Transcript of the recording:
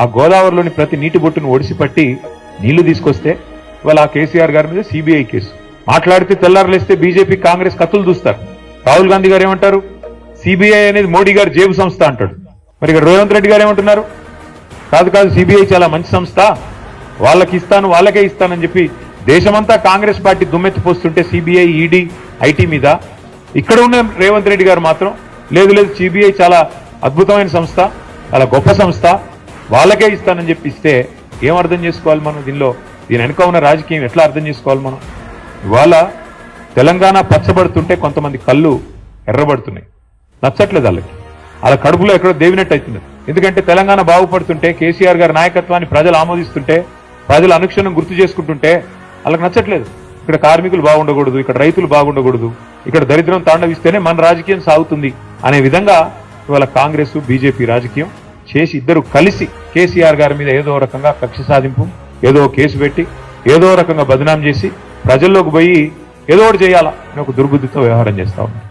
ఆ గోదావరిలోని ప్రతి నీటి బొట్టును ఒడిసిపట్టి నీళ్ళు తీసుకొస్తే ఇవాళ ఆ కేసీఆర్ గారి మీద సిబిఐ కేసు. మాట్లాడితే తెల్లారలేస్తే బీజేపీ కాంగ్రెస్ కత్తులు చూస్తారు రాహుల్ గాంధీ గారు ఏమంటారు? సిబిఐ అనేది మోడీ గారు జేబు సంస్థ అంటాడు. మరి ఇక్కడ రేవంత్ రెడ్డి గారు ఏమంటున్నారు? కాదు కాదు సిబిఐ చాలా మంచి సంస్థ. వాళ్ళకి ఇస్తాను వాళ్ళకే ఇస్తానని చెప్పి దేశమంతా కాంగ్రెస్ పార్టీ దుమ్మెత్తిపోస్తుంటే సిబిఐ ఈడీ ఐటీ మీద. ఇక్కడ ఉన్న రేవంత్ రెడ్డి గారు మాత్రం లేదు లేదు సిబిఐ చాలా అద్భుతమైన సంస్థ చాలా గొప్ప సంస్థ. వాళ్ళకే ఇస్తానని చెప్పి ఇస్తే ఏం అర్థం చేసుకోవాలి మనం దీనిలో? దీని వెనుక ఉన్న రాజకీయం ఎట్లా అర్థం చేసుకోవాలి మనం? ఇవాళ తెలంగాణ పచ్చబడుతుంటే కొంతమంది కళ్ళు ఎర్రబడుతున్నాయి. నచ్చట్లేదు వాళ్ళకి. వాళ్ళ కడుపులో ఎక్కడో దేవినట్టు అవుతుంది ఎందుకంటే తెలంగాణ బాగుపడుతుంటే కేసీఆర్ గారి నాయకత్వాన్ని ప్రజలు ఆమోదిస్తుంటే ప్రజలు అనుక్షణం గుర్తు చేసుకుంటుంటే వాళ్ళకి నచ్చట్లేదు. ఇక్కడ కార్మికులు బాగుండకూడదు ఇక్కడ రైతులు బాగుండకూడదు ఇక్కడ దరిద్రం తాండవిస్తేనే మన రాజకీయం సాగుతుంది అనే విధంగా ఇవాళ కాంగ్రెస్ బీజేపీ రాజకీయం చేసి ఇద్దరు కలిసి కేసీఆర్ గారి మీద ఏదో రకంగా కక్ష సాధింపు ఏదో కేసు పెట్టి ఏదో రకంగా బదనాం చేసి ప్రజల్లోకి పోయి ఏదో ఒకటి చేయాలా అని ఒక దుర్బుద్ధితో వ్యవహారం చేస్తా ఉన్నారు.